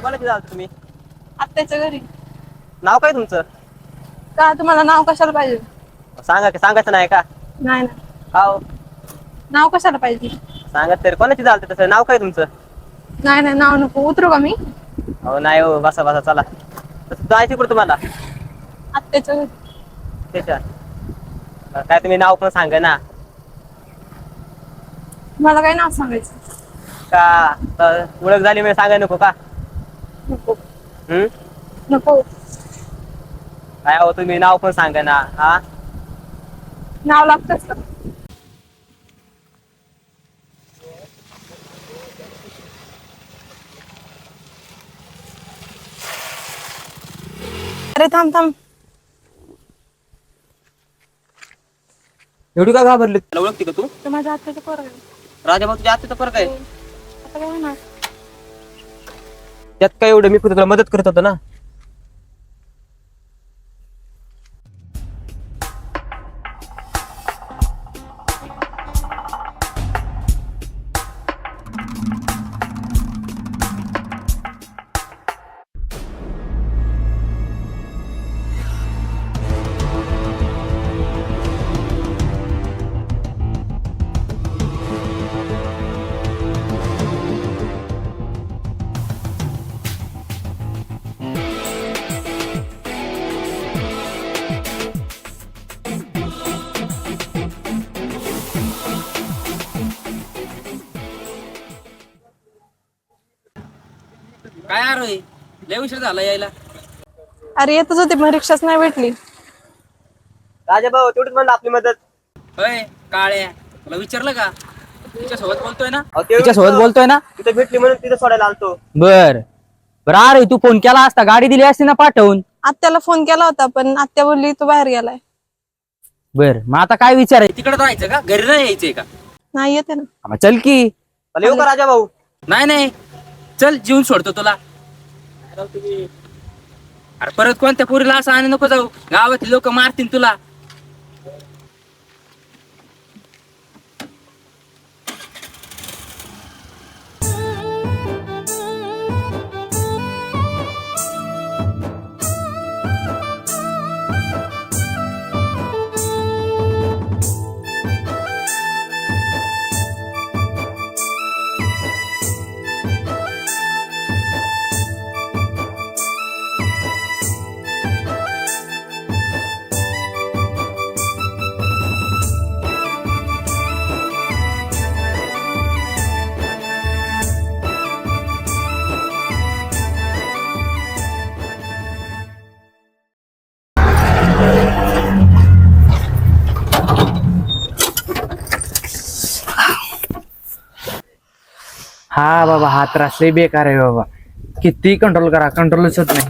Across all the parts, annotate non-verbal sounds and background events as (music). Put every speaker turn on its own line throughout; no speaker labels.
कोणाची झालं तुम्ही
आत्याच्या घरी.
नाव काय तुमचं?
का तुम्हाला नाव कशाला पाहिजे?
सांगा की सांगायचं नाही का?
नाही ना
का हो
नाव कशाला पाहिजे?
सांगा तरी कोणाची झालं तसं? नाव काय तुमचं?
नाही नाही नाव नको. उतरू का मी?
हो नाही हो. बसा बसा चला. तसं जायचं कुठं तुम्हाला?
आत्याच्या घरी.
त्याच्या काय तुम्ही नाव पण सांगा ना.
मला काय नाव सांगायचं?
का तर ओळख झाली म्हणजे सांगाय नको का?
नको.
हम्म
नको.
काय हो तुम्ही नाव पण सांगा ना हा?
नाव लागतच का अरे थांब थांब.
एवढी का घाबरली तुला ओळखते का तू?
तर माझ्या आत्याचं पोरग आहे.
राजा भाऊ तुझ्या आत्याचा फरक आहे?
आता काय होणार?
त्यात काय एवढं मी फक्त तुला मदत करत होतो ना?
लय उशीर झाला यायला.
अरे येतच होती पण रिक्षाच नाही भेटली.
राजा भाऊ तेवढीच म्हणलं आपली मदत.
होय काळ्या तुला विचारलं का? तुझ्या सोबत बोलतोय ना?
अहो, तेवढीच
तिच्या सोबत
तर
बोलतोय ना?
तिथे भेटली म्हणून तिथे सोडायला आलतो.
बर. बर अरे तू फोन केला असता गाडी दिली असती ना पाठवून?
आत्याला फोन केला होता पण आत्या बोलली तू बाहेर गेलाय.
बर मग आता काय विचार आहे?
तिकडे राहायचं का? घरी नाही यायचंय का?
नाही येते ना.
मग चल की.
चला येऊ का राजा भाऊ?
नाही नाही. चल जीवन सोडतो तुला. अरे परत कोणत्या पुरीला असं आणि नको जाऊ. गावातली लोक मारतील तुला.
हा बाबा हा त्रास लय बेकार आहे बाबा. किती कंट्रोल करा कंट्रोलच होत नाही.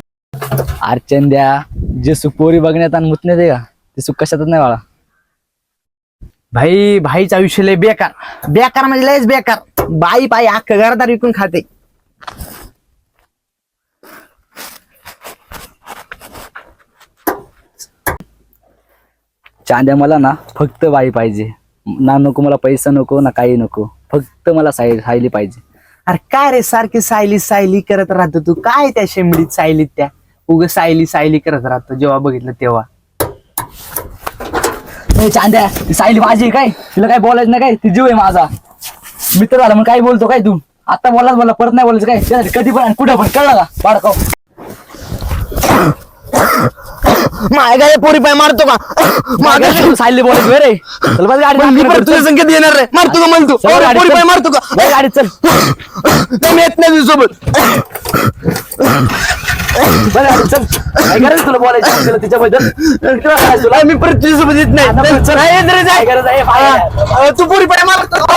अर्चंद्या जे सुख पोरी बघण्यात आणि मुतण्यात आहे का? ते सुख कशातच नाही बाळा. भाई भाईचं आयुष्य लय बेकार. बेकार म्हणजे लयच बेकार. बाई बाई अख्खं घरदार विकून खाते. चांद्या मला ना फक्त बाई पाहिजे. ना नको मला पैसा नको ना काही नको. फक्त मला साय सायली पाहिजे. अरे काय रे सारखी सायली सायली करत राहतो तू? काय त्या शेंबडीत सायलीत त्या? उग सायली सायली करत राहतो जेव्हा बघितलं तेव्हा. ए, चांद्या ती सायली माझी आहे काय? तिला काय बोलायचं नाही काय? ती जीव आहे माझा. मित्र झाला मग काय बोलतो काय तू? आता बोलाच बोला परत नाही बोलायचं काय? त्यासाठी कधी पण आणि कुठं पण कळलं का? बाळकाव.
माय पोरी पाय मारतो का?
मागं सायली रे. चल बस गाडी
तुझ्या संख्येत येणार रे. मारतो का मला तू
चल गाडी,
पोरी. पाय मारतो का?
गाडी चल.
नाही, मी येत नाही तुझ्यासोबत.
बरं गाडी चल. काय गरज तुला बोलायचं? तुला तिच्याबद्दल? किती वेळा सांगायचं तुला?
मी परत तुझ्यासोबत येत नाही.
चल.
रे, जाय.
गरज आहे?
तू पोरी पाय मारतो का?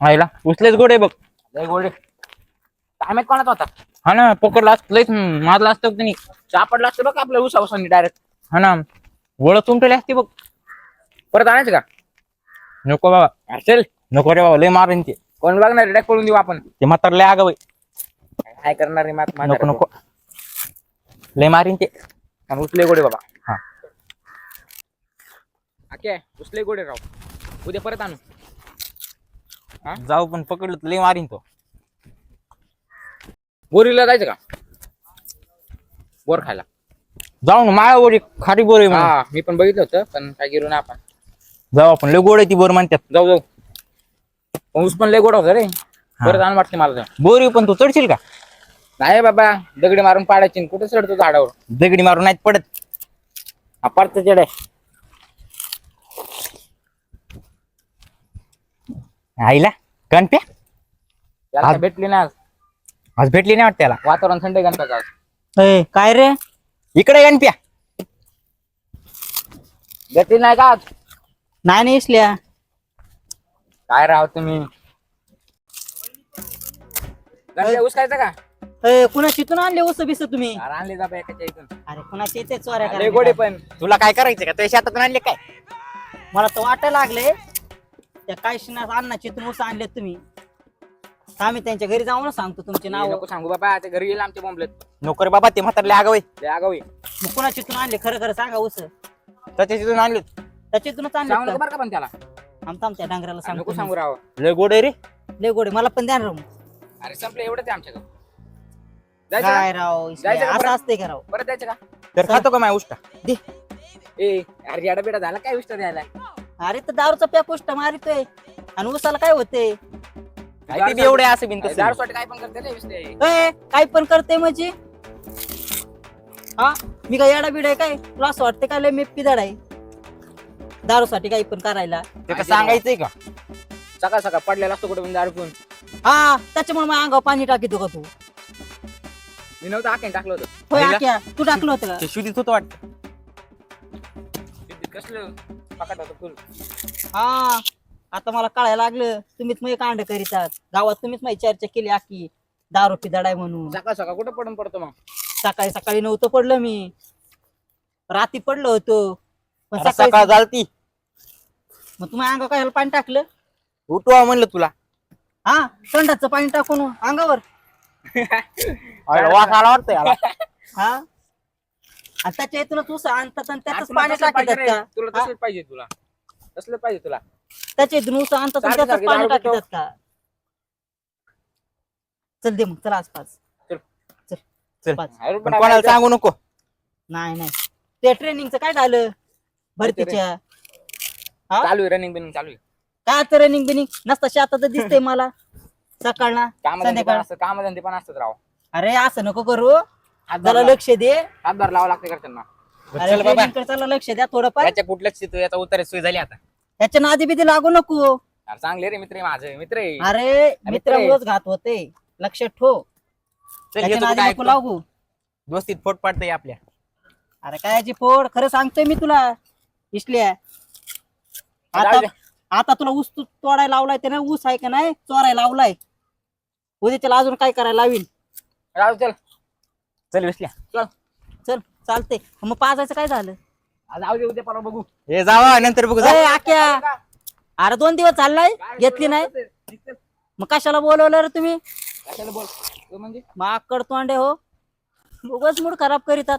व्हायला उचलेच गोडे बघ. गोडे. माहीत कोणाचा होता? हा ना पकडला असत लयच मारला असतं त्यांनी सापडला असतं बघ आपल्या उसा उसानी डायरेक्ट हा ना ओळख तुमटेली असती बघ. परत आणायचं का? नको बाबा. चल नको रे बाबा लय मारेन ते. कोण बघणार? डायरेक्ट पळून देऊ आपण. ते म्हातार लय आगाव. काय करणार रे म्हात नको नको. लय मारीन ते. आणि उचले गोडे बाबा. हा. ओके उचले गोडे राव. उद्या परत आणू. हा?
जाऊ पण पकडलं तर लय मारीन तो.
बोरीला जायचं का? बोर खायला.
जाऊ ना मायावर एक खारी बोर आहे.
हा मी पण बघितलं होतं पण काय गेलो ना आपण.
जाऊ आपण लय गोड आहे ती बोर म्हणतात
जाऊ जाऊ. पण ऊस पण लय गोड होता रे. बरं जाण वाटते मला तर.
बोरी पण तू चढशील का?
नाही बाबा दगडी मारून पाडायची कुठे चढतो झाडावर?
दगडी मारून नाहीत पडत.
अपारत चढ
आईला
काय भेटली ना आज.
आज भेटली नाही वाटत त्याला.
वातावरण थंड आहे गणपतीचं आज.
काय रे?
इकडे गणप्या.
भेटली नाही का आज?
नाही नाही इसल्या.
काय राव तुम्ही? गणपती ऊस खायचा का?
कुणाची इथून आणले उस बिस तुम्ही?
अरे आणले जा एकाच्या इथून.
अरे कुणाची येते चोऱ्या
लय
करायला?
गोडे पण.
तुला काय करायचं का? तुझ्या शेतातून आणले काय?
मला तर वाटायला लागले त्या काय शिना अन्नाची इथून उस आणले तुम्ही. आम्ही त्यांच्या घरी जाऊन सांगतो तुमचे
हे
नाव.
नको सांगू बाबा ते घरी येईल आमच्या बॉम्बलेत
नोकर बाबा ते म्हातारले आगावे
मग कुणाची इथून आणले? खरं खरं सांगा उस
त्याच्या तिथून आणले.
त्याच्या इथूनच
सांगू
आणले
नको बरं का पण त्याला.
आमचा आमच्या डांगराला
नको
सांगतो
सांगू राव.
लय गोड आहे रे.
लय गोडे मला पण द्या ना राव.
अरे संपलं एवढंच आहे आमच्याकडं. जायचं का?
काय राव
जायचं का
असं
परत?
असते का राव?
परत जायचं का?
तर खातो का माय उष्टा?
ए अरे याडा बेडा झाला काय विषय द्यायला?
अरे तर दारूचा प्या पोस्ट मारितोय. आणि उसाला काय होते
ते बी एवढे असे.
दारूसाठी काय पण करते रे विषय
ए, काय पण करते म्हणजे? हा? मी काय येडा बिडा आहे काय? तुला असं वाटतं काय लय मी पिदाड आहे? दारूसाठी काही पण करायला.
ते सांगायचंय का?
सकाळ सकाळ पडलेला असतो कुठे पण दारू पिऊन.
हा त्याच्यामुळे मग अंगावर पाणी टाकीतो का तू.
मी नव्हतं आखेन टाकलं होतं.
होय
आईला?
आक्या तू टाकलं होतं. का
ते शुद्धीत होतं वाटत.
किती कसलं? पकाट होतं फुल.
हा. आता मला कळायला लागलं तुम्हीच मग कांड करीतात. गावात तुम्हीच माझी चर्चा केली आखी. दारू आहे म्हणून.
सकाळ सकाळ कुठं पडून पडतो मग?
सकाळी सकाळी नव्हतं पडलं मी. रात्री पडलं होतं. पण
अरे
सकाळी
सकाळ झालती.
मग तुम्ही अंगावर काय पाणी टाकलं?
उठवा म्हणलं तुला.
हा? तंडाचं पाणी टाकून अंगावर.
अरे वास आला वाटतं याला.
हा? आणि त्याच्या इथूनच ऊस आणतात आणि त्यातच
तुला
पाणी
तसलं
टाकतात. का?
तुला
हा?
तसलंच पाहिजे तुला. तसलं पाहिजे तुला.
इथून ऊस आणतात आणि
सारखं
त्यातच
सारखं
पाणी
दारू
टाकतात का? चल दे मग चला आसपास.
चल.
चल.
चल.
पाच.
अरे
पण
पण
कोणाला
आता-
सांगू नको.
नाही नाही. ते ट्रेनिंगचं काय झालं? भरतीच्या. हा?
चालू आहे रनिंग बिनिंग चालू आहे.
काय तर रनिंग बिनिंग? नसता शेतात दिसतंय (laughs) मला. सकाळ ना
काम पण
संध्याकाळ
असतं काम पण असतात राव.
अरे असं नको करू.
हातभार
जरा
लाव-
लक्ष दे.
हातभार लावा लागते घरच्यांना.
अरे
चल बाबा.
लक्ष द्या थोडंफार.
याच्या कुठल्याच याचा उतार सोय झाली आता.
याच्या नादी बिदी लागू नको.
अरे चांगले रे मित्र आहे माझे मित्र. आहे
अरे मित्रामुळेच घात होते. लक्षात ठेव.
चल
त्याच्या
येतो
नादी
काय
नको लागू.
दोस्तीत फोट पाडतंय आपल्या.
अरे काय याची फोड? खरं सांगतोय मी तुला. इसल्या. आता
दे.
आता तुला ऊस तू तोडायला लावलाय ते ना ऊस आहे का नाही? चोरायला लावलाय. उद्या त्याला अजून काय करायला
राहू चल.
चल विसल्या
चल चालते मग पाजायचं काय झालं?
जाऊ दे उद्या परवा बघू.
हे जावा नंतर बघू जा.
ए, आक्या. अरे दोन दिवस चाललाय घेतली नाही. मग कशाला बोलवलं रे तुम्ही?
कशाला बोल? तू म्हणजे?
माकड तोंडे हो. उगाच मूड खराब करीतात.